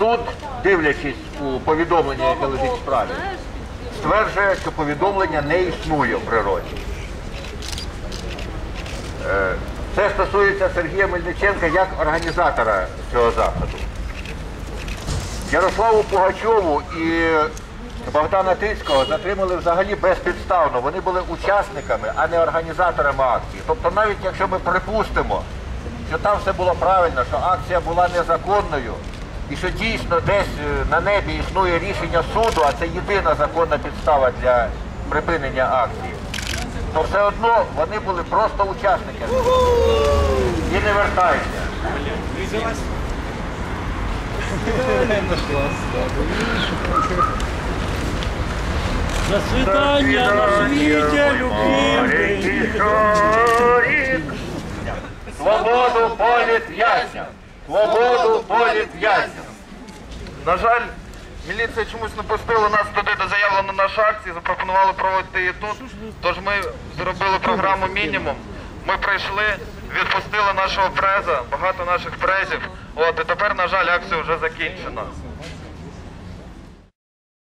суд, дивлячись у повідомлення, яке лежить в справі, стверджує, що повідомлення не існує в природі. Е, Це стосується Сергія Мельниченка як організатора цього заходу. Ярославу Пугачову і Богдана Тицького затримали взагалі безпідставно. Вони були учасниками, а не організаторами акції. Тобто навіть якщо ми припустимо, що там все було правильно, що акція була незаконною, і що дійсно десь е, на небі існує рішення суду, а це єдина законна підстава для припинення акції, то все одно вони були просто учасниками. І не вертаються. До свидания на свете, любимый. Свободу полі в'язням! Свободу політв'язням. На жаль, міліція чомусь не пустила нас туди, де заявлено наша акція, запропонували проводити її тут. Тож ми зробили програму мінімум. Ми прийшли, відпустили нашого преза, багато наших презів. От і тепер, на жаль, акція вже закінчена.